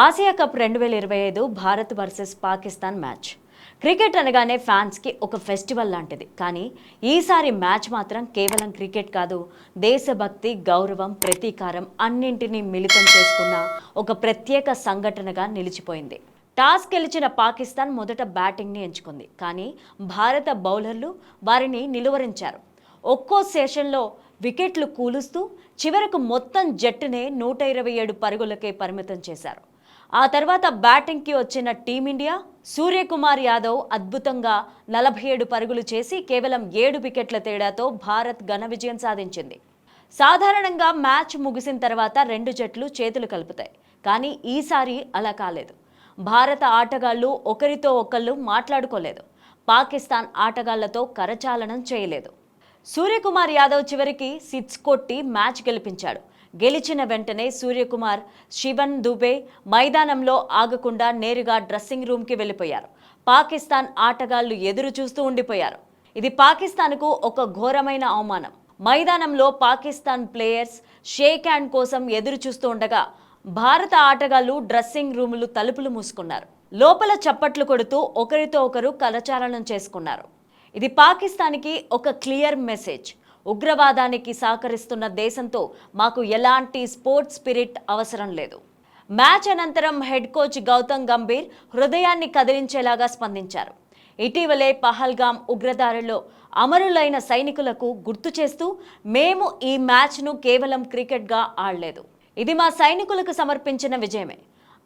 Asia cup రెండు వేల ఇరవై ఐదు Bharat versus Pakistan match. Cricket అనగానే ఫ్యాన్స్కి ఒక ఫెస్టివల్ లాంటిది. కానీ ఈసారి మ్యాచ్ మాత్రం కేవలం క్రికెట్ కాదు దేశభక్తి గౌరవం ప్రతీకారం అన్నింటినీ మిళితం చేసుకున్న ఒక ప్రత్యేక సంఘటనగా నిలిచిపోయింది. టాస్ గెలిచిన పాకిస్తాన్ మొదట బ్యాటింగ్ని ఎంచుకుంది. కానీ భారత బౌలర్లు వారిని నిలువరించారు. ఒక్కో సెషన్లో వికెట్లు కూలుస్తూ చివరకు మొత్తం జట్టునే నూట ఇరవై ఏడు పరుగులకే పరిమితం చేశారు. ఆ తర్వాత బ్యాటింగ్కి వచ్చిన టీమిండియా సూర్యకుమార్ యాదవ్ అద్భుతంగా నలభై ఏడు పరుగులు చేసి కేవలం ఏడు వికెట్ల తేడాతో భారత్ ఘన విజయం సాధించింది. సాధారణంగా మ్యాచ్ ముగిసిన తర్వాత రెండు జట్లు చేతులు కలుపుతాయి కానీ ఈసారి అలా కాలేదు. భారత ఆటగాళ్ళు ఒకరితో ఒకళ్ళు మాట్లాడుకోలేదు. పాకిస్తాన్ ఆటగాళ్ళతో కరచాలనం చేయలేదు. సూర్యకుమార్ యాదవ్ చివరికి సిట్స్ కొట్టి మ్యాచ్ గెలిపించాడు. గెలిచిన వెంటనే సూర్యకుమార్ శివన్ దుబే మైదానంలో ఆగకుండా నేరుగా డ్రెస్సింగ్ రూమ్కి వెళ్ళిపోయారు. పాకిస్తాన్ ఆటగాళ్ళు ఎదురు చూస్తూ ఉండిపోయారు. ఇది పాకిస్తాన్కు ఒక ఘోరమైన అవమానం. మైదానంలో పాకిస్తాన్ ప్లేయర్స్ షేక్ హ్యాండ్ కోసం ఎదురు చూస్తూ ఉండగా భారత ఆటగాళ్ళు డ్రెస్సింగ్ రూములు తలుపులు మూసుకున్నారు. లోపల చప్పట్లు కొడుతూ ఒకరితో ఒకరు కలచాలనం చేసుకున్నారు. ఇది పాకిస్తాన్కి ఒక క్లియర్ మెసేజ్. ఉగ్రవాదానికి సహకరిస్తున్న దేశంతో మాకు ఎలాంటి స్పోర్ట్స్ స్పిరిట్ అవసరం లేదు. మ్యాచ్ అనంతరం హెడ్ కోచ్ గౌతమ్ గంభీర్ హృదయాన్ని కదిలించేలాగా స్పందించారు. ఇటీవలే పహల్గాం ఉగ్రదారిలో అమరులైన సైనికులకు గుర్తు చేస్తూ మేము ఈ మ్యాచ్ను కేవలం క్రికెట్గా ఆడలేదు. ఇది మా సైనికులకు సమర్పించిన విజయమే.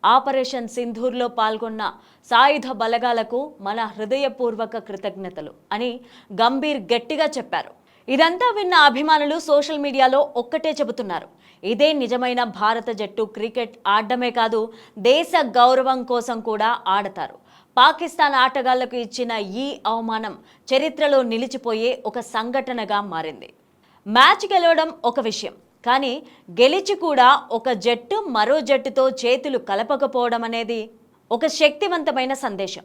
ఆపరేషన్ సింధూర్లో పాల్గొన్న సాయుధ బలగాలకు మన హృదయపూర్వక కృతజ్ఞతలు అని గంభీర్ గట్టిగా చెప్పారు. ఇదంతా విన్న అభిమానులు సోషల్ మీడియాలో ఒక్కటే చెబుతున్నారు. ఇదే నిజమైన భారత జట్టు క్రికెట్ ఆడడమే కాదు దేశ గౌరవం కోసం కూడా ఆడతారు. పాకిస్తాన్ ఆటగాళ్ళకు ఇచ్చిన ఈ అవమానం చరిత్రలో నిలిచిపోయే ఒక సంఘటనగా మారింది. మ్యాచ్ గెలవడం ఒక విషయం కానీ గెలిచి కూడా ఒక జట్టు మరో జట్టుతో చేతులు కలపకపోవడం అనేది ఒక శక్తివంతమైన సందేశం.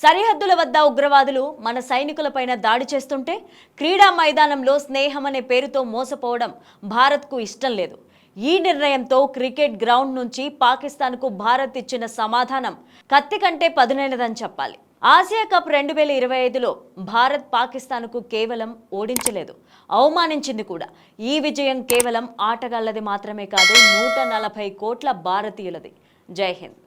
సరిహద్దుల వద్ద ఉగ్రవాదులు మన సైనికులపైన దాడి చేస్తుంటే క్రీడా మైదానంలో స్నేహం అనే పేరుతో మోసపోవడం భారత్కు ఇష్టం లేదు. ఈ నిర్ణయంతో క్రికెట్ గ్రౌండ్ నుంచి పాకిస్తాన్కు భారత్ ఇచ్చిన సమాధానం కత్తి కంటే పదునైనదని చెప్పాలి. ఆసియా కప్ రెండు వేల ఇరవై ఐదులో భారత్ పాకిస్తాన్కు కేవలం ఓడించలేదు. అవమానించింది కూడా. ఈ విజయం కేవలం ఆటగాళ్ళది మాత్రమే కాదు నూట నలభై కోట్ల భారతీయులది. జై హింద్.